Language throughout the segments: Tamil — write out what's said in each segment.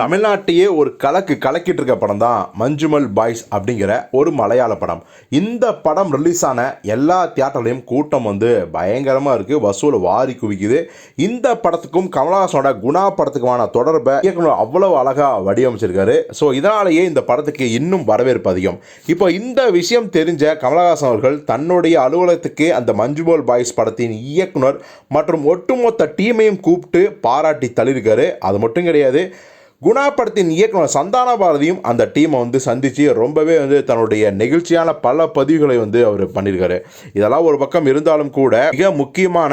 தமிழ்நாட்டையே ஒரு கலக்கு கலக்கிட்டு இருக்க படம் தான் மஞ்சுமல் பாய்ஸ் அப்படிங்கிற ஒரு மலையாள படம். இந்த படம் ரிலீஸ் ஆன எல்லா தியேட்டர்லையும் கூட்டம் வந்து பயங்கரமாக இருக்குது வசூல் வாரி குவிக்குது. இந்த படத்துக்கும் கமலஹாசனோட குணா படத்துக்குமான தொடர்பை இயக்குனர் அவ்வளவு அழகாக வடிவமைச்சிருக்காரு. ஸோ இதனாலேயே இந்த படத்துக்கு இன்னும் வரவேற்பு அதிகம். இப்போ இந்த விஷயம் தெரிஞ்ச கமலஹாசன் அவர்கள் தன்னுடைய அலுவலகத்துக்கு அந்த மஞ்சுமல் பாய்ஸ் படத்தின் இயக்குனர் மற்றும் ஒட்டுமொத்த டீமையும் கூப்பிட்டு பாராட்டி தள்ளியிருக்காரு. அது மட்டும் கிடையாது. குணா படத்தின் இயக்குனர் சந்தான பாரதியும் அந்த டீமை வந்து சந்தித்து ரொம்பவே வந்து தன்னுடைய நெகிழ்ச்சியான பல பதிவுகளை வந்து அவர் பண்ணியிருக்காரு. இதெல்லாம் ஒரு பக்கம் இருந்தாலும் கூட மிக முக்கியமான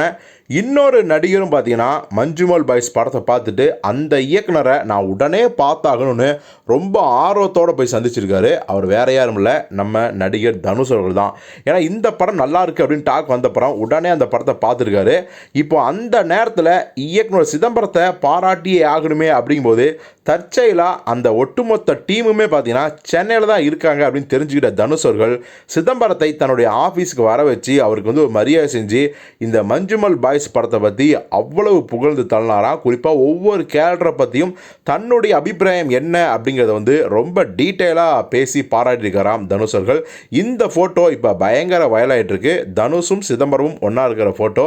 இன்னொரு நடிகரும் பார்த்தீங்கன்னா மஞ்சுமல் பாய்ஸ் படத்தை பார்த்துட்டு அந்த இயக்குனரை நான் உடனே பார்த்தாகணும்னு ரொம்ப ஆர்வத்தோடு போய் சந்திச்சிருக்காரு. அவர் வேற யாரும் இல்லை. நம்ம நடிகர் தனுஷ் அவர்கள் தான். ஏன்னா இந்த படம் நல்லா இருக்குது அப்படின்னு டாக் வந்த படம் உடனே அந்த படத்தை பார்த்துருக்காரு. இப்போ அந்த நேரத்தில் இயக்குனர் சிதம்பரத்தை பாராட்டியே ஆகணுமே அப்படிங்கும்போது தற்செயலாக அந்த ஒட்டுமொத்த டீமுமே பார்த்தீங்கன்னா சென்னையில் தான் இருக்காங்க அப்படின்னு தெரிஞ்சுக்கிட்ட தனுஷ் அவர்கள் சிதம்பரத்தை தன்னுடைய ஆஃபீஸுக்கு வர வச்சு அவருக்கு வந்து ஒரு மரியாதை செஞ்சு இந்த மஞ்சுமல் பாய்ஸ் படத்தை பற்றி அவ்வளவு புகழ்ந்து தள்ளினாரா குறிப்பாக ஒவ்வொரு கேரக்டரை பற்றியும் தன்னுடைய அபிப்பிராயம் என்ன அப்படிங்கிறத வந்து ரொம்ப டீட்டெயிலாக பேசி பாராட்டியிருக்காராம் தனுஷர்கள் இந்த ஃபோட்டோ இப்போ பயங்கர வயலாயிட்டிருக்கு தனுஷும் சிதம்பரமும் ஒன்றா இருக்கிற ஃபோட்டோ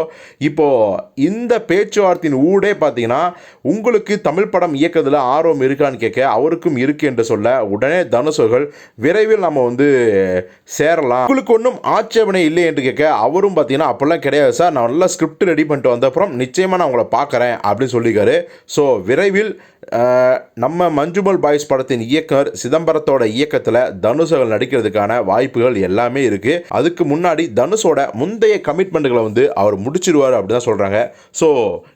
இப்போது இந்த பேச்சுவார்த்தையின் ஊடே பார்த்தீங்கன்னா உங்களுக்கு தமிழ் படம் இயக்கத்தில் ஆர்வம் இருக்கான்னு கேட்க அவருக்கும் இருக்குது என்று சொல்ல உடனே தனுஷர்கள் விரைவில் நம்ம வந்து சேரலாம். உங்களுக்கு ஒன்றும் ஆட்சேபனை இல்லை என்று கேட்க அவரும் பார்த்தீங்கன்னா அப்போல்லாம் கிடையாது சார். நான் நல்லா ஸ்கிரிப்ட் ரெடி பண்ணிட்டு வந்த அப்புறம் நிச்சயமாக நான் உங்களை பார்க்குறேன் அப்படின்னு சொல்லியிருக்காரு. ஸோ விரைவில் நம்ம மஞ்சுமல் பாய்ஸ் படத்தின் இயக்குனர் சிதம்பரத்தோட இயக்கத்தில் தனுஷ் நடிக்கிறதுக்கான வாய்ப்புகள் எல்லாமே இருக்குது அதுக்கு முன்னாடி தனுஷோட முந்தைய கமிட்மெண்ட்டுகளை வந்து அவர் முடிச்சிருவார் அப்படின்னு தான் சொல்கிறாங்க ஸோ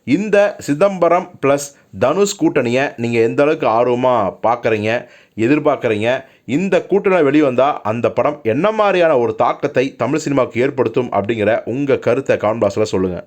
இந்த சிதம்பரம் ப்ளஸ் தனுஷ் கூட்டணியை நீங்கள் எந்த அளவுக்கு ஆர்வமாக பார்க்குறீங்க எதிர்பார்க்குறீங்க இந்த கூட்டணி வெளிவந்தால் அந்த படம் என்ன மாதிரியான ஒரு தாக்கத்தை தமிழ் சினிமாவுக்கு ஏற்படுத்தும் அப்படிங்கிற உங்கள் கருத்தை கான்பாஸில் சொல்லுங்கள்